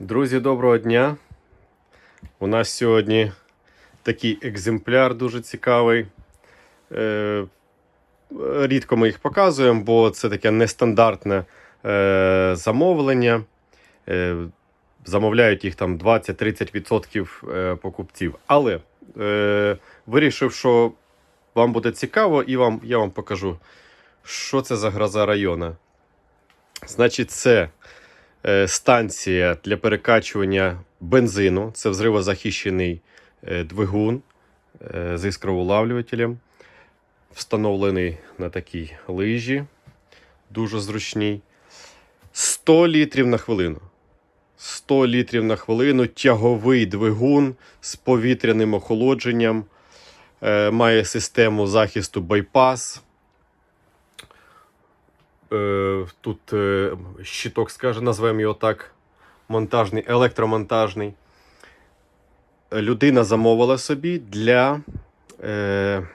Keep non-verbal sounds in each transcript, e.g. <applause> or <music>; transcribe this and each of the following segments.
Друзі, доброго дня. У нас сьогодні такий екземпляр дуже цікавий. Е, Рідко ми їх показуємо, бо це таке нестандартне е, замовлення. Е, Замовляють їх там 20-30% е, покупців. Але вирішив, що вам буде цікаво, і вам, я вам покажу, що це за гроза району. Значить, це станція для перекачування бензину. Це взривозахищений е, двигун е, з іскроулавлювателем. Встановлений на такій лижі, дуже зручній. 100 літрів на хвилину. 100 літрів на хвилину, тяговий двигун з повітряним охолодженням. Е, має систему захисту байпас. Е, тут е, щиток, скаже, назвемо його так. Монтажний, електромонтажний. Людина замовила собі для. Е,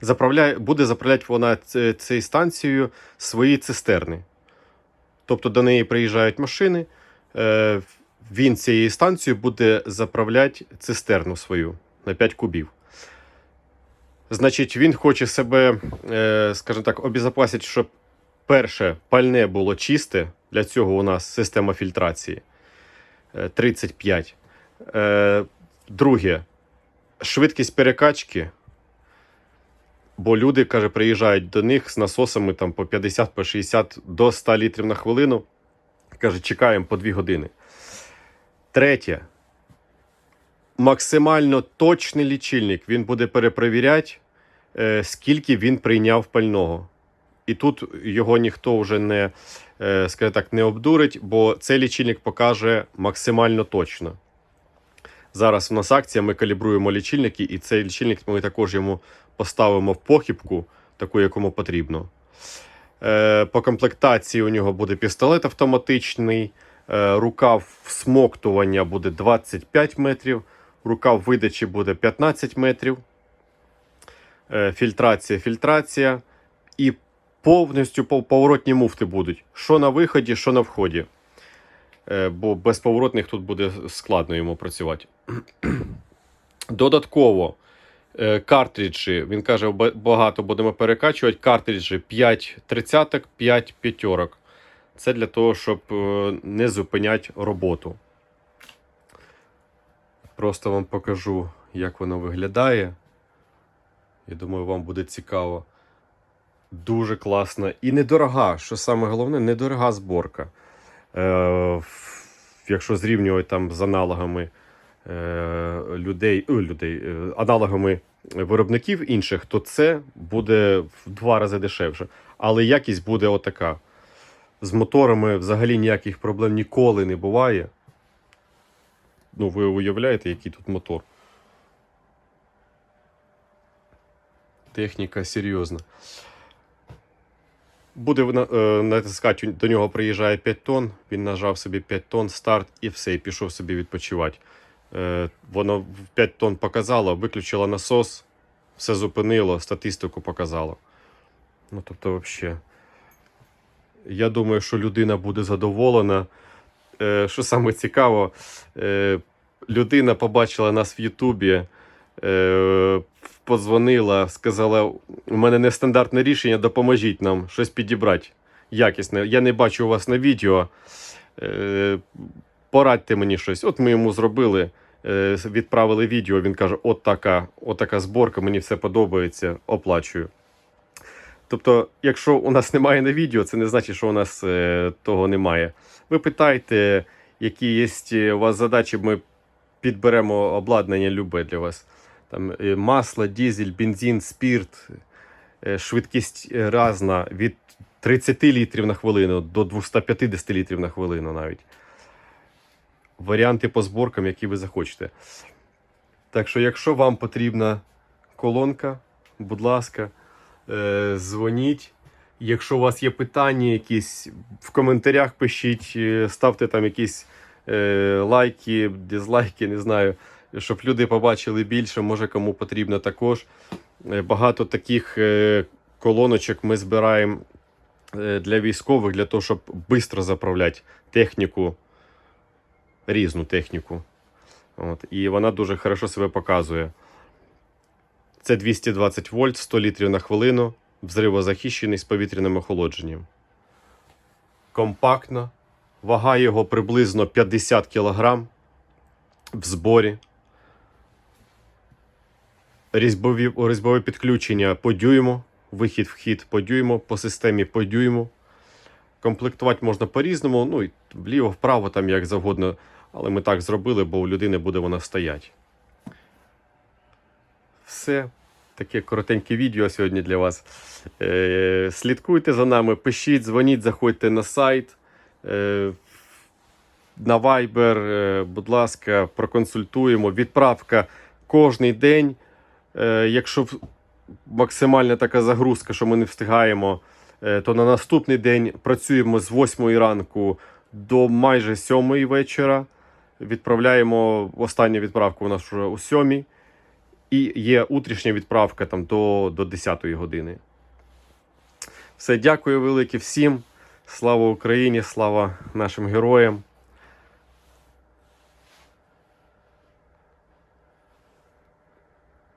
заправляє, буде заправляти вона цією станцією свої цистерни. Тобто до неї приїжджають машини. Е, він цією станцією буде заправляти цистерну свою на 5 кубів. Значить, він хоче себе, е, скажімо так, обезопасити, щоб перше пальне було чисте. Для цього у нас система фільтрації е, 35. Е, Друге, швидкість перекачки. Бо люди, каже, приїжджають до них з насосами там, по 50, по 60 до 100 літрів на хвилину. Каже, чекаємо по 2 години. Третє. Максимально точний лічильник. Він буде перепровіряти, е, скільки він прийняв пального. І тут його ніхто вже не, е, так, не обдурить, бо цей лічильник покаже максимально точно. Зараз у нас акція, ми калібруємо лічильники, і цей лічильник ми також йому поставимо в похибку, таку, якому потрібно. Е, По комплектації у нього буде пістолет автоматичний, е, рукав всмоктування буде 25 метрів, рукав видачі буде 15 метрів. Фільтрація, фільтрація. І повністю поворотні муфти будуть. Що на виході, що на вході. Е, Бо без поворотних тут буде складно йому працювати. <clears throat> Додатково е, картриджі, він каже, багато будемо перекачувати. Картриджі 5 тридцяток, 5 п'ятерок. Це для того, щоб е, не зупиняти роботу. Просто вам покажу, як воно виглядає. Я думаю, вам буде цікаво. Дуже класна і недорога. Що саме головне, недорога зборка. Е, якщо зрівнювати там з аналогами е, людей, о, людей е, аналогами виробників інших, то це буде в два рази дешевше. Але якість буде отака. З моторами взагалі ніяких проблем ніколи не буває. Ну, ви уявляєте, який тут мотор. Техніка серйозна. Буде е, натискати, до нього приїжджає 5 тонн, він нажав собі 5 тонн, старт і все, і пішов собі відпочивати. Е, Воно 5 тонн показало, виключило насос, все зупинило, статистику показало. Ну, тобто, взагалі. Я думаю, що людина буде задоволена. Е, Що саме цікаво, людина побачила нас в Ютубі, е, подзвонила, сказала: у мене нестандартне рішення, допоможіть нам щось підібрати якісне. Я не бачу у вас на відео. Е, Порадьте мені щось. От ми йому зробили, е, відправили відео. Він каже: от така, от така зборка, мені все подобається, оплачую. Тобто, якщо у нас немає на відео, це не значить, що у нас того немає. Ви питайте, які є у вас задачі, ми підберемо обладнання любе для вас. Там е, масло, дизель, бензин, спірт, е, швидкість е, разна від 30 літрів на хвилину до 250 літрів на хвилину навіть. Варіанти по зборкам, які ви захочете. Так що, якщо вам потрібна колонка, будь ласка, дзвоніть. Якщо у вас є питання якісь, в коментарях пишіть, ставте там якісь лайки, дизлайки, не знаю, щоб люди побачили більше, може кому потрібно також. Е, Багато таких е, колоночок ми збираємо е, для військових, для того, щоб швидко заправляти техніку різну техніку. От, і вона дуже хорошо себе показує. Це 220 вольт, 100 літрів на хвилину, взривозахищений з повітряним охолодженням. Компактно. Вага його приблизно 50 кг в зборі. Різьбові, різьбове підключення по дюйму, вихід вхід по дюйму, по системі по дюйму. Комплектувати можна по-різному, ну і вліво, вправо, там як завгодно. Але ми так зробили, бо у людини буде вона стояти. Все. Таке коротеньке відео сьогодні для вас. Е, слідкуйте за нами, пишіть, дзвоніть, заходьте на сайт. Е, на Viber, е, будь ласка, проконсультуємо. Відправка кожний день. Е, якщо максимальна така загрузка, що ми не встигаємо, е, то на наступний день працюємо з 8 ранку до майже 7 вечора. Відправляємо останню відправку у нас вже о 7. І є утрішня відправка там до, до 10 години. Все, дякую велике всім. Слава Україні, слава нашим героям.